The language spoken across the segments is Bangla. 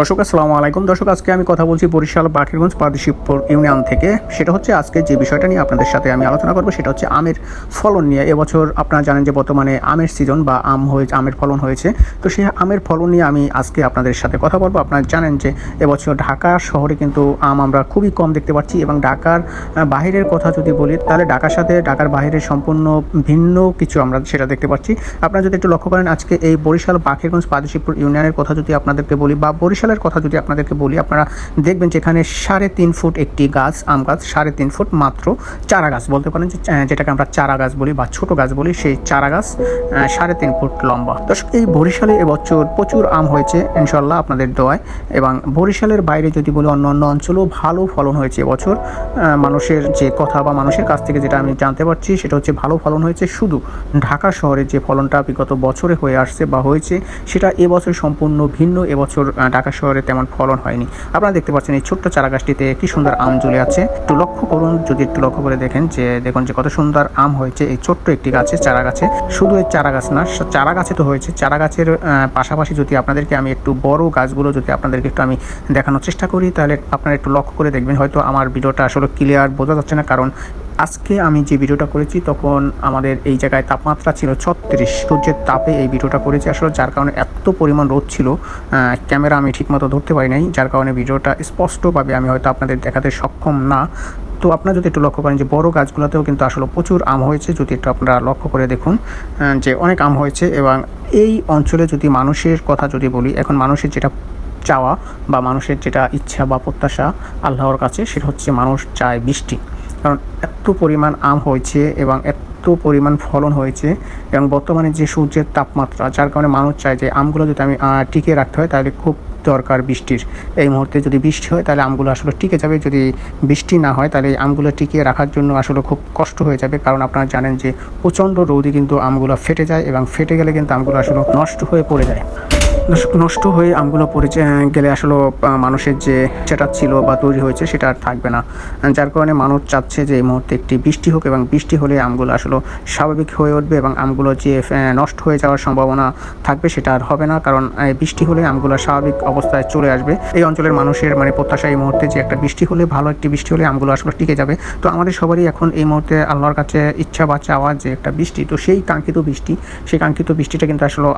দর্শক আসসালামু আলাইকুম। দর্শক আজকে আমি কথা বলছি বরিশাল বাকিরগঞ্জ প্রাদেশিকপুর ইউনিয়ন থেকে। সেটা হচ্ছে আজকে যে বিষয়টা নিয়ে আপনাদের সাথে আমি আলোচনা করব সেটা হচ্ছে আমের ফলন নিয়ে। এবছর আপনারা জানেন যে বর্তমানে আমের সিজন বা আম হয়েছে আমের ফলন হয়েছে। তো সেই আমের ফলন নিয়ে আমি আজকে আপনাদের সাথে কথা বলব। আপনারা জানেন যে এবছর ঢাকা শহরে কিন্তু আম আমরা খুবই কম দেখতে পাচ্ছি এবং ঢাকার আহ, বাহিরের কথা যদি বলি তাহলে ঢাকার সাথে ঢাকার বাইরের সম্পূর্ণ ভিন্ন কিছু আমরা সেটা দেখতে পাচ্ছি। আপনারা যদি একটু লক্ষ্য করেন আজকে এই বরিশাল বাকিরগঞ্জ প্রাদেশিকপুর ইউনিয়নের কথা যদি আপনাদেরকে বলি বা বরিশালের কথা যদি আপনাদেরকে বলি আপনারা দেখবেন যেখানে সাড়ে তিন ফুট একটি গাছ আম গাছ সাড়ে তিন ফুট মাত্র চারা গাছ। বলতে পারেন যে যেটাকে আমরা চারা গাছ বলি বা ছোট গাছ বলি সেই চারা গাছ সাড়ে তিন ফুট লম্বা। দর্শক এই বরিশালে এবছর প্রচুর আম হয়েছে ইনশাল্লাহ আপনাদের দোয়ায়। এবং বরিশালের বাইরে যদি বলি অন্য অন্য অঞ্চলেও ভালো ফলন হয়েছে এবছর। মানুষের যে কথা বা মানুষের কাছ থেকে যেটা আমি জানতে পারছি সেটা হচ্ছে ভালো ফলন হয়েছে। শুধু ঢাকা শহরে যে ফলনটা বিগত বছরে হয়ে আসছে বা হয়েছে সেটা এবছর সম্পূর্ণ ভিন্ন। এবছর আহ, ঢাকা শহরে তেমন ফলন হয়নি। আপনারা দেখতে পাচ্ছেন এই ছোট্ট চারা গাছটিতে কি সুন্দর আম ঝুলে আছে। একটু লক্ষ্য করুন, যদি একটু লক্ষ্য করে দেখেন যে, দেখুন যে কত সুন্দর আম হয়েছে এই ছোট্ট একটি গাছে চারা গাছে শুধু এই চারা গাছ না চারা গাছে তো হয়েছে। চারা গাছের পাশাপাশি যদি আপনাদেরকে আমি একটু বড় গাছগুলো যদি আপনাদেরকে একটু আমি দেখানোর চেষ্টা করি, তাহলে আপনারা একটু লক্ষ্য করে দেখবেন। হয়তো আমার ভিডিওটা আসলে ক্লিয়ার বোঝা যাচ্ছে না, কারণ আজকে আমি যে ভিডিওটা করেছি, তখন আমাদের এই জায়গায় তাপমাত্রা ছিল ছত্রিশ। সূর্যের তাপে এই ভিডিওটা করেছি আসলে, যার কারণে এত পরিমাণ রোদ ছিল। ক্যামেরা আমি ঠিকমতো ধরতে পারি নাই, যার কারণে ভিডিওটা স্পষ্টভাবে আমি হয়তো আপনাদের দেখাতে সক্ষম না। তো আপনারা যদি একটু লক্ষ্য করেন যে, বড় গাছগুলোতেও কিন্তু আসলে প্রচুর আম হয়েছে, যদি একটু আপনারা লক্ষ্য করে দেখুন যে অনেক আম হয়েছে এবং এই অঞ্চলে যদি মানুষের কথা যদি বলি, এখন মানুষের যেটা চাওয়া বা মানুষের যেটা ইচ্ছা বা প্রত্যাশা আল্লাহর কাছে, সেটা হচ্ছে মানুষ চায় বৃষ্টি। কারণ এত পরিমাণ আম হয়েছে এবং এত পরিমাণ ফলন হয়েছে। এবং বর্তমানে যে সূর্যের তাপমাত্রা, যার কারণে মানুষ চায় যে আমগুলো যদি আমি টিকিয়ে রাখতে হয়, তাহলে খুব দরকার বৃষ্টির। এই মুহূর্তে যদি বৃষ্টি হয়, তাহলে আমগুলো আসলে টিকে যাবে। যদি বৃষ্টি না হয়, তাহলে আমগুলো টিকিয়ে রাখার জন্য আসলে খুব কষ্ট হয়ে যাবে। কারণ আপনারা জানেন যে প্রচণ্ড রৌদি কিন্তু আমগুলো ফেটে যায় এবং ফেটে গেলে কিন্তু আমগুলো আসলে নষ্ট হয়ে পড়ে যায়। নষ্ট- হয়ে আমগুলো পড়ে গেলে আসলে মানুষের যে সেটা ছিল বা তৈরি হয়েছে সেটা আর থাকবে না। যার কারণে মানুষ চাচ্ছে যে এই মুহূর্তে একটি বৃষ্টি হোক এবং বৃষ্টি হলে আমগুলো আসলে স্বাভাবিক হয়ে উঠবে এবং আমগুলো যে নষ্ট হয়ে যাওয়ার সম্ভাবনা থাকবে সেটা আর হবে না। কারণ বৃষ্টি হলে আমগুলো স্বাভাবিক অবস্থায় চলে আসবে। এই অঞ্চলের মানুষের মানে প্রত্যাশা এই মুহূর্তে যে একটা বৃষ্টি হলে, ভালো একটি বৃষ্টি হলে আমগুলো আসলে টিকে যাবে। তো আমাদের সবারই এখন এই মুহূর্তে আল্লাহর কাছে ইচ্ছা বা চাওয়া যে একটা বৃষ্টি। তো সেই কাঙ্ক্ষিত বৃষ্টি, সেই কাঙ্ক্ষিত বৃষ্টিটা কিন্তু আসলে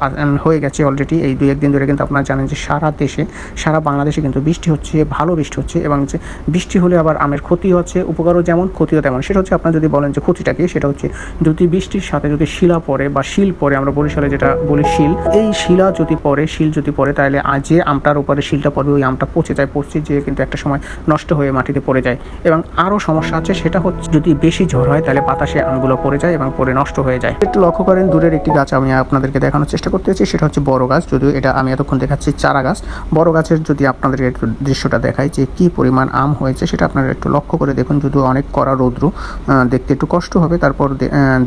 হয়ে গেছে অলরেডি এই দুই একদিন ধরে কিন্তু আপনারা জানেন যে সারা দেশে, সারা বাংলাদেশে কিন্তু বৃষ্টি হচ্ছে, ভালো বৃষ্টি হচ্ছে এবং যে বৃষ্টি হলে আবার আমের ক্ষতি হচ্ছে, উপকারও যেমন, ক্ষতিও তেমন। সেটা হচ্ছে আপনারা যদি বলেন যে ক্ষতিটা কি, সেটা হচ্ছে যদি বৃষ্টির সাথে যদি শিলা পড়ে বা শিল পড়ে, আমরা বরিশালে যেটা বলি শিল, এই শিলা যদি পড়ে, শিল যদি পড়ে, তাহলে যে আমটার উপরে শিলটা পড়বে, ওই আমটা পচে যায়, পচে যেয়ে কিন্তু একটা সময় নষ্ট হয়ে মাটিতে পড়ে যায়। এবং আরও সমস্যা আছে, সেটা হচ্ছে যদি বেশি ঝড় হয়, তাহলে বাতাসে আমগুলো পড়ে যায় এবং পরে নষ্ট হয়ে যায়। একটু লক্ষ্য করেন, দূরের একটি গাছ আমি আপনাদেরকে দেখানোর চেষ্টা করতে করতেছি সেটা হচ্ছে বড় গাছ, যদিও এটা আমি এতক্ষণ দেখাচ্ছি চারা গাছ। বড় গাছের যদি আপনাদের একটু দৃশ্যটা দেখাই যে কি পরিমাণ আম হয়েছে, সেটা আপনারা একটু লক্ষ্য করে দেখুন। যদিও অনেক কড়া রৌদ্র দেখতে একটু কষ্ট হবে। তারপর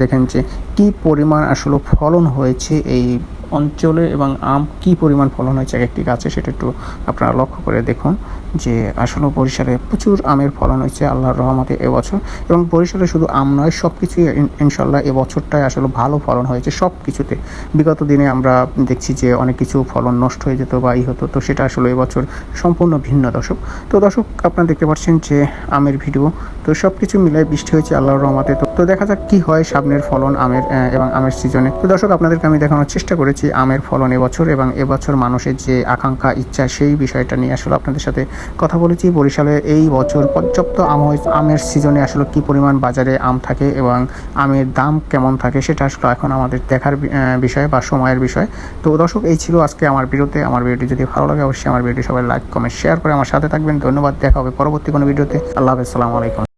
দেখেন যে কি পরিমাণ আসলে ফলন হয়েছে এই অঞ্চলে এবং আম কি পরিমাণ ফলন হয়েছে এক একটি গাছে সেটা একটু আপনারা লক্ষ্য করে দেখুন যে আসলে বরিশালে প্রচুর আমের ফলন হয়েছে আল্লাহর রহমতে এবছর এবং বরিশালে শুধু আম নয় সব কিছুই ইন- ইনশাল্লাহ এবছরটায় আসলে ভালো ফলন হয়েছে সব কিছুতে বিগত দিনে আমরা দেখছি যে অনেক কিছু ফলন নষ্ট হয়ে যেত বা ই হতো, তো সেটা আসলে এবছর সম্পূর্ণ ভিন্ন দর্শক। তো দর্শক, আপনারা দেখতে পাচ্ছেন যে আমের ভিডিও, তো সব কিছু মিলাই বৃষ্টি হয়েছে আল্লাহর রহমতে। তো তো দেখা যাক কী হয় সামনের ফলন আমের এবং আমের সিজনে। তো দর্শক, আপনাদেরকে আমি দেখানোর চেষ্টা করেছি আমের ফলন এবছর এবং এবছর মানুষের যে আকাঙ্ক্ষা, ইচ্ছা সেই বিষয়টা নিয়ে আসলে আপনাদের সাথে কথা বলেছি। বরিশালে এই বছর পর্যাপ্ত আম আমের সিজনে আসলে কি পরিমাণ বাজারে আম থাকে এবং আমের দাম কেমন থাকে সেটা আসলে এখন আমাদের দেখার বিষয় বা সময়ের বিষয়। তো দর্শক, এই ছিল আজকে আমার ভিডিওতে। আমার ভিডিওটি যদি ভালো লাগে, অবশ্যই আমার ভিডিও সবাই লাইক কমেন্ট শেয়ার করে আমার সাথে থাকবেন। ধন্যবাদ। দেখা হবে পরবর্তী কোনো ভিডিওতে। আল্লাহ হাফেজ। আলাইকুম।